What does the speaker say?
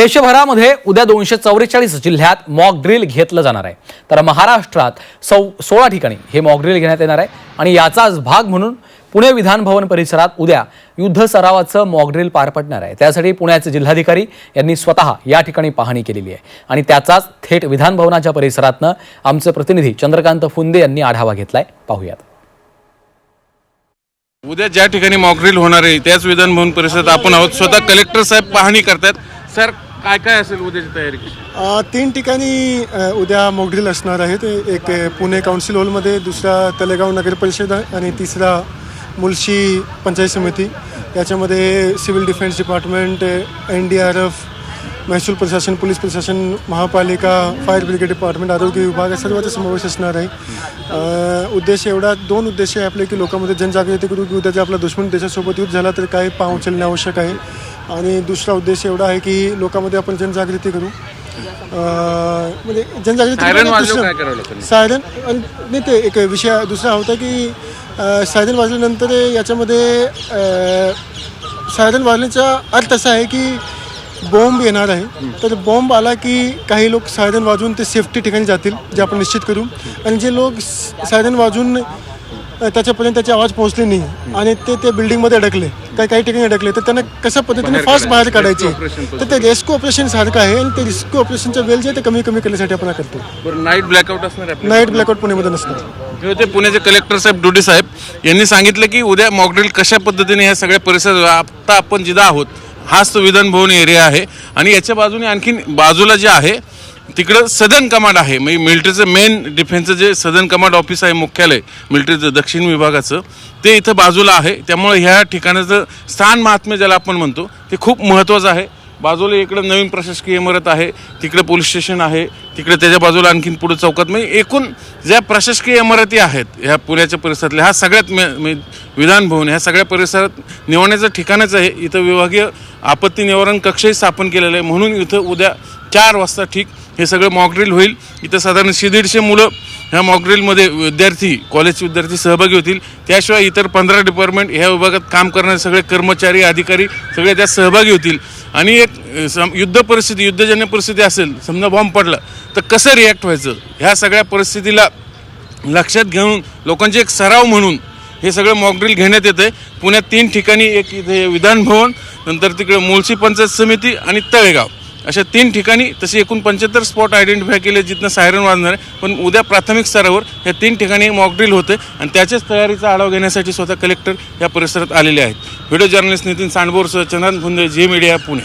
देशभरामध्ये उद्या दोनशे चौवेचाळीस जिल्ह्यात मॉक ड्रिल घेतलं जाणार आहे. तर महाराष्ट्रात सौ सोळा ठिकाणी हे मॉक ड्रिल घेण्यात येणार आहे आणि याचाच भाग म्हणून पुणे विधानभवन परिसरात उद्या युद्ध सरावाचं मॉक ड्रिल पार पडणार आहे. त्यासाठी पुण्याचे जिल्हाधिकारी यांनी स्वतः या ठिकाणी पाहणी केलेली आहे. आणि त्याचाच थेट विधानभवनाच्या परिसरातनं आमचे प्रतिनिधी चंद्रकांत फुंदे यांनी आढावा घेतलाय. पाहूयात. उद्या ज्या ठिकाणी मॉकड्रिल होणार आहे त्याच विधानभवन परिसरात आपण आहोत. स्वतः कलेक्टर साहेब पाहणी करतात सर काय काय असेल उद्याची तयारी? अ, तीन ठिकाणी अ, उद्या मोकड्रिल असणार आहेत एक अ, पुणे काउन्सिल हॉलमध्ये दुसरा तलेगाव नगर परिषद आणि तिसरा मुलशी पंचायत समिती. याच्यामध्ये civil defence department N D R F महसूल प्रशासन पोलीस प्रशासन महापालिका फायर ब्रिगेड डिपार्टमेंट आरोग्य विभाग या सर्वांचा समावेश असणार आहे. अ, उद्देश एवढा दोन उद्देश आहे आपले की लोकांमध्ये जनजागृती करू की उद्या जर आपला दुश्मन देशासोबत युद्ध झाला तर काय पाव उचलणे आवश्यक आहे. आणि दुसरा उद्देश एवढा आहे की लोकांमध्ये आपण जनजागृती करू. म्हणजे जनजागृती? सायरन नाही ते एक विषय दुसरा होता की सायरन वाजल्यानंतर याच्यामध्ये सायरन वाजण्याचा अर्थ असा आहे की बॉम्ब येणार आहे. तर बॉम्ब आला की काही लोक सायरन वाजवून ते सेफ्टी ठिकाणी जातील जे आपण निश्चित करू. आणि जे लोक सायरन वाजवून अ, त्याच्यापर्यंत त्याची आवाज पोहोचली नाही. आणि ते ते बिल्डिंगमध्ये अडकले. काही काही ठिकाणी अडकले. तर त्यांना कशा पद्धतीने फास्ट बाहेर काढायचे. तर ते रेस्क्यू ऑपरेशन सारखं आहे आणि ते रेस्क्यू ऑपरेशनचा वेळ जे आहे ते कमी कमी करण्यासाठी आपण करतो. नाईट ब्लॅकआउट असणार? नाईट ब्लॅकआउट पुण्यामध्ये नसतं हे होते पुण्याचे कलेक्टर साहेब डुडी साहेब. यांनी सांगितलं की उद्या मॉकड्रिल कशा पद्धतीने ह्या सगळ्या परिसर आता आपण जिथं आहोत हाच तो विधान भवन एरिया आहे. आणि याच्या बाजूने आणखीन बाजूला जे आहे तिकडं सदन कमांड आहे. म्हणजे मिलिटरीचं मेन डिफेन्सचं जे सदन कमांड ऑफिस आहे मुख्यालय मिलिटरीचं दक्षिण विभागाचं ते इथं बाजूला आहे. त्यामुळे ह्या ठिकाणाचं स्थान महात्म्य ज्याला आपण म्हणतो ते खूप महत्त्वाचं आहे. बाजूला इकडं नवीन प्रशासकीय इमारत आहे तिकडे पोलीस स्टेशन आहे तिकडे त्याच्या बाजूला आणखीन पुढे चौकात. म्हणजे एकूण ज्या प्रशासकीय इमारती आहेत ह्या पुण्याच्या परिसरातल्या ह्या सगळ्यात मे- मे- विधान भवन ह्या सगळ्या परिसरात निवडण्याचं ठिकाणच आहे. इथं विभागीय आपत्ती निवारण कक्षही स्थापन केलेलं आहे. म्हणून इथं उद्या चार वाजता ठीक हे सगळं मॉकड्रिल होईल. इथं साधारण शे दीडशे मुलं ह्या मॉकड्रिलमध्ये विद्यार्थी कॉलेजचे विद्यार्थी सहभागी होतील. त्याशिवाय इतर पंधरा डिपार्टमेंट ह्या विभागात काम करणारे सगळे कर्मचारी अधिकारी सगळे त्यात सहभागी होतील. आणि एक सम- युद्ध परिस्थिती युद्धजन्य परिस्थिती असेल समजा बॉम्ब पडला तर कसं रिॲक्ट व्हायचं? ह्या सगळ्या परिस्थितीला लक्षात घेऊन लोकांचे एक सराव म्हणून हे सगळं मॉकड्रिल घेण्यात येतं आहे पुण्यात तीन ठिकाणी एक इथे विधानभवन नंतर तिकडे मुळशी पंचायत समिती आणि तळेगाव. अशा तीन ठिकाणी तसे एकूण पंच्याहत्तर स्पॉट आयडेंटिफाय केले जिथनं सायरन वाजणार आहे. पण उद्या प्राथमिक स्तरावर या तीन ठिकाणी मॉकड्रिल होते आणि त्याच्याच तयारीचा आढावा घेण्यासाठी स्वतः कलेक्टर या परिसरात आलेले आहेत. व्हिडिओ जर्नलिस्ट नितीन सांडबोरसह चंदन भुंदे जे मीडिया पुणे.